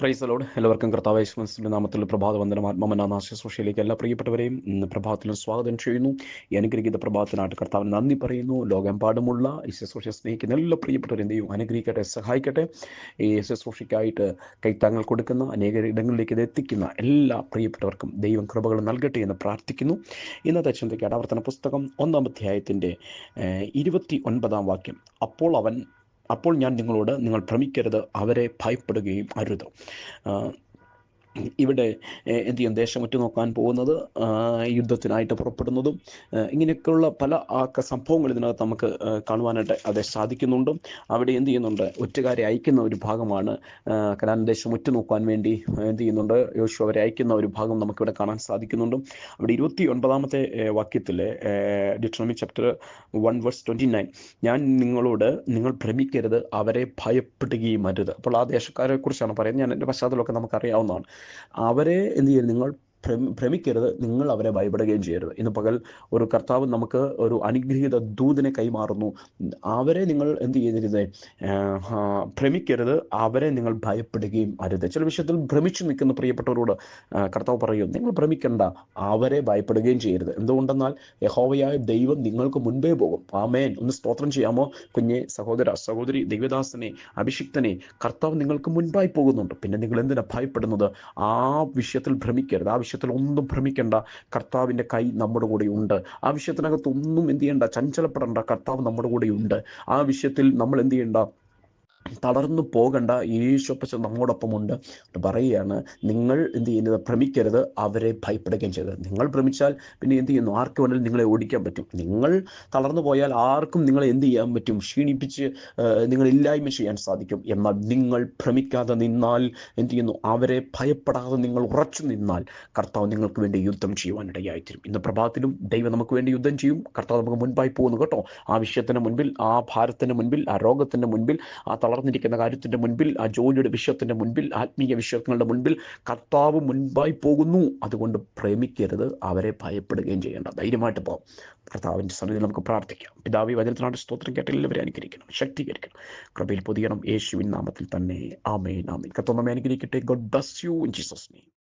Price allowed എല്ലാവർക്കും കർത്താവ് നാമത്തിൽ പ്രഭാത വന്ദനം. ആത്മമനാഥ ശുശ്രൂഷയിലേക്ക് എല്ലാ പ്രിയപ്പെട്ടവരെയും പ്രഭാതത്തിലും സ്വാഗതം ചെയ്യുന്നു. ഈ അനുഗ്രഹിക്കുന്ന പ്രഭാതത്തിനായിട്ട് കർത്താവിന് നന്ദി പറയുന്നു. ലോകമെമ്പാടുമുള്ള ഈ ശുശ്രൂഷ സ്നേഹിക്കുന്ന എല്ലാ പ്രിയപ്പെട്ടവരെയും ദൈവം അനുഗ്രഹിക്കട്ടെ സഹായിക്കട്ടെ. ഈ ശുശ്രൂഷയ്ക്കായിട്ട് കൈത്താങ്ങൾ കൊടുക്കുന്ന അനേക ഇടങ്ങളിലേക്ക് ഇത് എത്തിക്കുന്ന എല്ലാ പ്രിയപ്പെട്ടവർക്കും ദൈവം കൃപകൾ നൽകട്ടെ എന്ന് പ്രാർത്ഥിക്കുന്നു. ഇന്നത്തെ ചിന്തയ്ക്ക് അടവർത്തന പുസ്തകം ഒന്നാം അധ്യായത്തിന്റെ ഇരുപത്തി ഒൻപതാം വാക്യം. അപ്പോൾ അവൻ അപ്പോൾ ഞാൻ നിങ്ങളോട് നിങ്ങൾ ഭ്രമിക്കരുത് അവരെ ഭയപ്പെടുകയും അരുത്. ഇവിടെ എന്ത് ചെയ്യും ദേശം ഉറ്റുനോക്കാൻ പോകുന്നത് യുദ്ധത്തിനായിട്ട് പുറപ്പെടുന്നതും ഇങ്ങനെയൊക്കെയുള്ള പല സംഭവങ്ങൾ ഇതിനകത്ത് നമുക്ക് കാണുവാനായിട്ട് അത് സാധിക്കുന്നുണ്ട്. അവിടെ എന്ത് ചെയ്യുന്നുണ്ട്? ഒറ്റുകാരെ അയക്കുന്ന ഒരു ഭാഗമാണ് കലാൻ ദേശം ഉറ്റുനോക്കാൻ വേണ്ടി എന്ത് ചെയ്യുന്നുണ്ട്? യോശു അവരെ അയക്കുന്ന ഒരു ഭാഗം നമുക്കിവിടെ കാണാൻ സാധിക്കുന്നുണ്ട്. അവിടെ ഇരുപത്തി ഒൻപതാമത്തെ വാക്യത്തിൽ Deuteronomy chapter one verse twenty nine ഞാൻ നിങ്ങളോട് നിങ്ങൾ ഭ്രമിക്കരുത് അവരെ ഭയപ്പെടുകയും അരുത്. അപ്പോൾ ആ ദേശക്കാരെ കുറിച്ചാണ് പറയുന്നത്. ഞാൻ എന്റെ പശ്ചാത്തലമൊക്കെ നമുക്കറിയാവുന്നതാണ്. അവരെ എന്ത് ചെയ്യരുത് നിങ്ങൾ ഭ്രമിക്കരുത് നിങ്ങൾ അവരെ ഭയപ്പെടുകയും ചെയ്യരുത്. ഇന്ന് പകൽ ഒരു കർത്താവ് നമുക്ക് ഒരു അനുഗ്രഹീത ദൂതിനെ കൈമാറുന്നു. അവരെ നിങ്ങൾ എന്ത് ചെയ്തിരുന്നത് ഭ്രമിക്കരുത് അവരെ നിങ്ങൾ ഭയപ്പെടുകയും അരുത്. ചില വിഷയത്തിൽ ഭ്രമിച്ചു നിൽക്കുന്ന പ്രിയപ്പെട്ടവരോട് കർത്താവ് പറയും നിങ്ങൾ ഭ്രമിക്കണ്ട. അവരെ ഭയപ്പെടുകയും ചെയ്യരുത്. എന്തുകൊണ്ടെന്നാൽ യഹോവയായ ദൈവം നിങ്ങൾക്ക് മുൻപേ പോകും. ആമേൻ. ഒന്ന് സ്തോത്രം ചെയ്യാമോ? കുഞ്ഞെ സഹോദര സഹോദരി ദൈവദാസനെ അഭിഷിക്തനെ കർത്താവ് നിങ്ങൾക്ക് മുൻപായി പോകുന്നുണ്ട്. പിന്നെ നിങ്ങൾ എന്തിനാ ഭയപ്പെടുന്നത്? ആ വിഷയത്തിൽ ഭ്രമിക്കരുത്. ആ വിഷയത്തിൽ ഒന്നും ഭ്രമിക്കേണ്ട. കർത്താവിന്റെ കൈ നമ്മുടെ കൂടെ ഉണ്ട്. ആ വിഷയത്തിനകത്ത് ഒന്നും എന്ത് ചെയ്യേണ്ട? ചഞ്ചലപ്പെടേണ്ട. കർത്താവ് നമ്മുടെ കൂടെ ഉണ്ട്. ആ വിഷയത്തിൽ നമ്മൾ എന്ത് ചെയ്യണ്ട? തളർന്നു പോകണ്ട യേശുപ്പച്ച നമ്മോടൊപ്പമുണ്ട് പറയുകയാണ്. നിങ്ങൾ എന്ത് ചെയ്യുന്നത്? ഭ്രമിക്കരുത് അവരെ ഭയപ്പെടുകയും ചെയ്തത് നിങ്ങൾ ഭ്രമിച്ചാൽ പിന്നെ എന്ത് ചെയ്യുന്നു? ആർക്ക് വേണമെങ്കിലും നിങ്ങളെ ഓടിക്കാൻ പറ്റും. നിങ്ങൾ തളർന്നു പോയാൽ ആർക്കും നിങ്ങളെ എന്ത് ചെയ്യാൻ പറ്റും? ക്ഷീണിപ്പിച്ച് നിങ്ങൾ നിങ്ങളെ ഇല്ലായ്മ ചെയ്യാൻ സാധിക്കും. എന്നാൽ നിങ്ങൾ ഭ്രമിക്കാതെ നിന്നാൽ എന്ത് ചെയ്യുന്നു? അവരെ ഭയപ്പെടാതെ നിങ്ങൾ ഉറച്ചു നിന്നാൽ കർത്താവ് നിങ്ങൾക്ക് വേണ്ടി യുദ്ധം ചെയ്യുവാനിടയായിത്തീരും. ഇന്ന് പ്രഭാതത്തിലും ദൈവം നമുക്ക് വേണ്ടി യുദ്ധം ചെയ്യും. കർത്താവ് നമുക്ക് മുൻപായി പോകുന്നു കേട്ടോ. ആ വിഷയത്തിന് മുൻപിൽ ആ ഭാരത്തിന് മുൻപിൽ ആ രോഗത്തിന്റെ മുൻപിൽ ആ തളർന്നിരിക്കുന്ന കാര്യത്തിന്റെ മുൻപിൽ ആ ജോലിയുടെ വിഷയത്തിന്റെ മുൻപിൽ ആത്മീയ വിഷയങ്ങളുടെ മുൻപിൽ കർത്താവ് മുൻപായി പോകുന്നു. അതുകൊണ്ട് പ്രേമിക്കരുത് അവരെ ഭയപ്പെടുകയും ചെയ്യേണ്ട. ധൈര്യമായിട്ട് പോകാം കർത്താവിന്റെ സന്നിധിയിൽ നമുക്ക് പ്രാർത്ഥിക്കാം. പിതാവി വചനത്തിനാണ് സ്തോത്രം കേട്ട അവരെ അനുകരിക്കണം ശക്തീകരിക്കണം. കൃപയിൽ പൊതിയണം. യേശുവിൻ നാമത്തിൽ തന്നെ. ആമേൻ ആമേൻ. കത്തോന്നമേ അനുകരിക്കട്ടെ God bless you in Jesus name